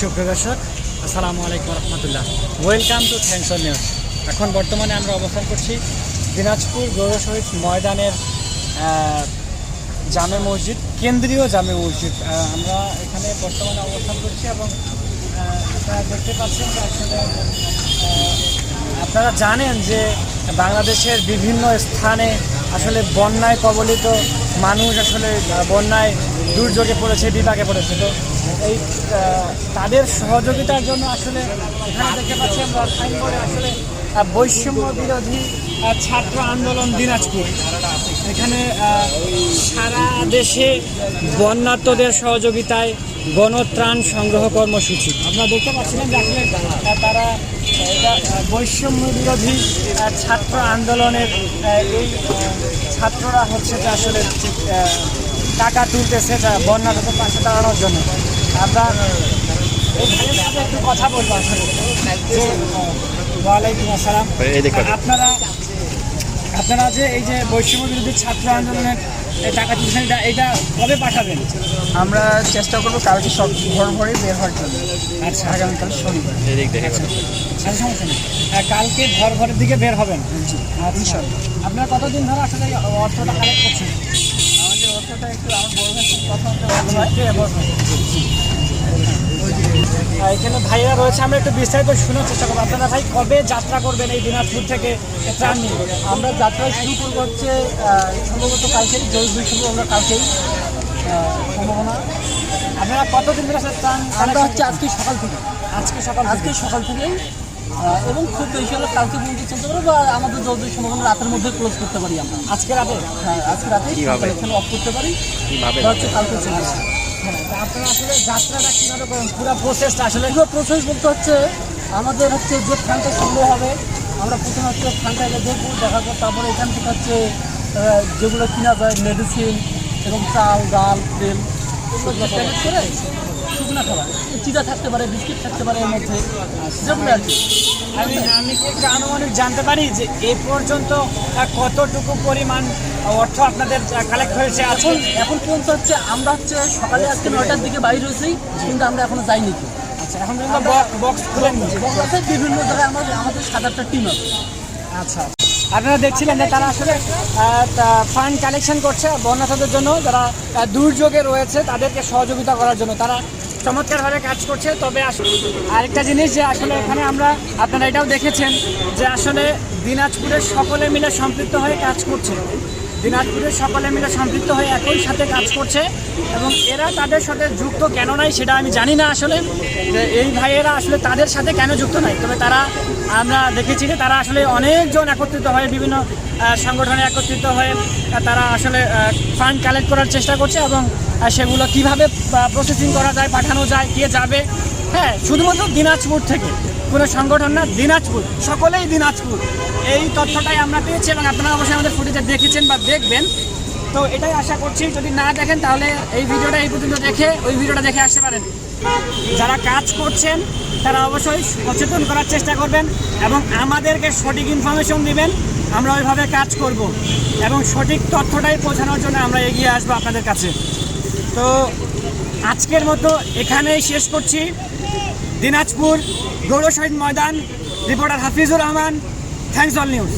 সুপ্রিয় দর্শক, আসসালামু আলাইকুম রহমতুল্লাহ। ওয়েলকাম টু থ্যাংকস নিউজ এখন বর্তমানে আমরা অবস্থান করছি দিনাজপুর গৌর শহীদ ময়দানের জামে মসজিদ, কেন্দ্রীয় জামে মসজিদ। আমরা এখানে বর্তমানে অবস্থান করছি এবং দেখতে পাচ্ছেন যে আসলে আপনারা জানেন যে বাংলাদেশের বিভিন্ন স্থানে আসলে বন্যায় কবলিত মানুষ আসলে বন্যায় দুর্যোগে পড়েছে, বিপাকে পড়েছে। তো এই তাদের সহযোগিতার জন্য আসলে এখানে দেখতে পাচ্ছি আমরা সাইনবোর্ডে আসলে বৈষম্য বিরোধী ছাত্র আন্দোলন দিনাজপুর। এখানে সারা দেশে বন্যার্তদের সহযোগিতায় গণত্রাণ সংগ্রহ কর্মসূচি। আপনারা দেখতে পাচ্ছিলেন যে আসলে তারা বৈষম্য বিরোধী ছাত্র আন্দোলনের এই ছাত্ররা হচ্ছে যে আসলে টাকা তুলতেছে যা বন্যার্তদের পাশে দাঁড়ানোর জন্য। আমরা একটু কথা বলব আসলে ওয়ালাইকুম আসসালাম। আপনারা আপনারা যে এই যে বৈষম্য বিরোধী ছাত্র আন্দোলনের টাকা তুলছেন এটা এটা কবে পাঠাবেন? আমরা চেষ্টা করব কালকে সব ভোর ভোরে বের হওয়ার জন্য। আচ্ছা। আগামীকাল শনিবার। এদিক আচ্ছা। সমস্যা নেই। কালকে ভর ভরের দিকে বের হবেন? আচ্ছা। আপনারা কতদিন ধরে আসলে অর্থটা কালেক্ট করছেন? একটু আমার বড় ভাইয়ের সাথে কথা বলতে ভালো হয় এখানে ভাইরা রয়েছে আমরা একটু বিস্তারিত শোনার চেষ্টা করব। আপনারা ভাই কবে যাত্রা করবেন এই দিনাজপুর থেকে ত্রাণ নিয়ে? আমরা যাত্রা শুরু করব হচ্ছে সম্ভবত কালকেই জয় দুই শুরু আমরা কালকেই সম্ভাবনা। আপনারা কতদিন ধরে ত্রাণ আমরা হচ্ছে আজকে সকাল থেকে। আজকে সকাল আজকে সকাল থেকেই এবং খুব বেশি হলে কালকে পর্যন্ত চলতে পারব বা আমাদের যতদূর সম্ভাবনা রাতের মধ্যে ক্লোজ করতে পারি আমরা। আজকে রাতে? হ্যাঁ আজকে রাতে? অফ করতে পারি। হচ্ছে কালকে চলে আসি। হ্যাঁ, আপনারা আসলে যাত্রাটা কীভাবে করেন? পুরো প্রসেসটা আসলে? পুরো প্রসেস বলতে হচ্ছে আমাদের হচ্ছে যে ফান্ডটা সংগ্রহ হবে আমরা প্রথমে হচ্ছে ফান্ডটাকে দেখব দেখার পর তারপরে এখান থেকে হচ্ছে যেগুলো কিনা যায় মেডিসিন এবং চাল ডাল তেল এগুলো করে? শুকনো খাবার চিটা থাকতে পারে বিস্কিট থাকতে পারে এর মধ্যে যেগুলো আর কি। আমি আমি কি একটু আনুমানিক জানতে পারি যে এ পর্যন্ত কতটুকু পরিমাণ অর্থ আপনাদের কালেক্ট হয়েছে এখন এখন পর্যন্ত হচ্ছে আমরা হচ্ছে সকালে আজকে নয়টার দিকে বাইরে হয়েছি কিন্তু আমরা এখনও যাইনি তো। আচ্ছা এখন পর্যন্ত বক্স খুলেন বড় আছে বিভিন্ন জায়গায় আমাদের আমাদের সাত আটটা টিম আছে। আচ্ছা আপনারা দেখছিলেন যে তারা আসলে ফান্ড কালেকশন করছে বন্যার্থদের জন্য যারা দুর্যোগে রয়েছে তাদেরকে সহযোগিতা করার জন্য। তারা চমৎকারভাবে কাজ করছে। তবে আরেকটা জিনিস যে আসলে এখানে আমরা আপনারা এটাও দেখেছেন যে আসলে দিনাজপুরের সকলে মিলে সম্পৃক্ত হয়ে কাজ করছে। দিনাজপুরের সকলে মিলে সম্পৃক্ত হয়ে একই সাথে কাজ করছে এবং এরা তাদের সাথে যুক্ত কেন নাই সেটা আমি জানি না আসলে। এই ভাইয়েরা আসলে তাদের সাথে কেন যুক্ত নাই? তবে তারা, আমরা দেখেছি যে তারা আসলে অনেকজন একত্রিত হয়ে বিভিন্ন সংগঠনে একত্রিত হয়ে তারা আসলে ফান্ড কালেক্ট করার চেষ্টা করছে এবং সেগুলো কীভাবে প্রসেসিং করা যায়, পাঠানো যায়, কে যাবে? হ্যাঁ শুধুমাত্র দিনাজপুর থেকে। কোনো সংগঠন না, দিনাজপুর, সকলেই দিনাজপুর। এই তথ্যটাই আমরা পেয়েছি এবং আপনারা অবশ্যই আমাদের ফুটেজে দেখেছেন বা দেখবেন। তো এটাই আশা করছি, যদি না দেখেন তাহলে এই ভিডিওটা এই পর্যন্ত দেখে, ওই ভিডিওটা দেখে আসতে পারেন। যারা কাজ করছেন, তারা অবশ্যই সচেতন করার চেষ্টা করবেন এবং আমাদেরকে সঠিক ইনফরমেশন দিবেন। আমরা ওইভাবে কাজ করব এবং সঠিক তথ্যটাই পৌঁছানোর জন্য আমরা এগিয়ে আসব আপনাদের কাছে। তো আজকের মতো এখানেই শেষ করছি। Dinajpur Gour Shahid Maidan reporter Hafizur Rahman thanks all news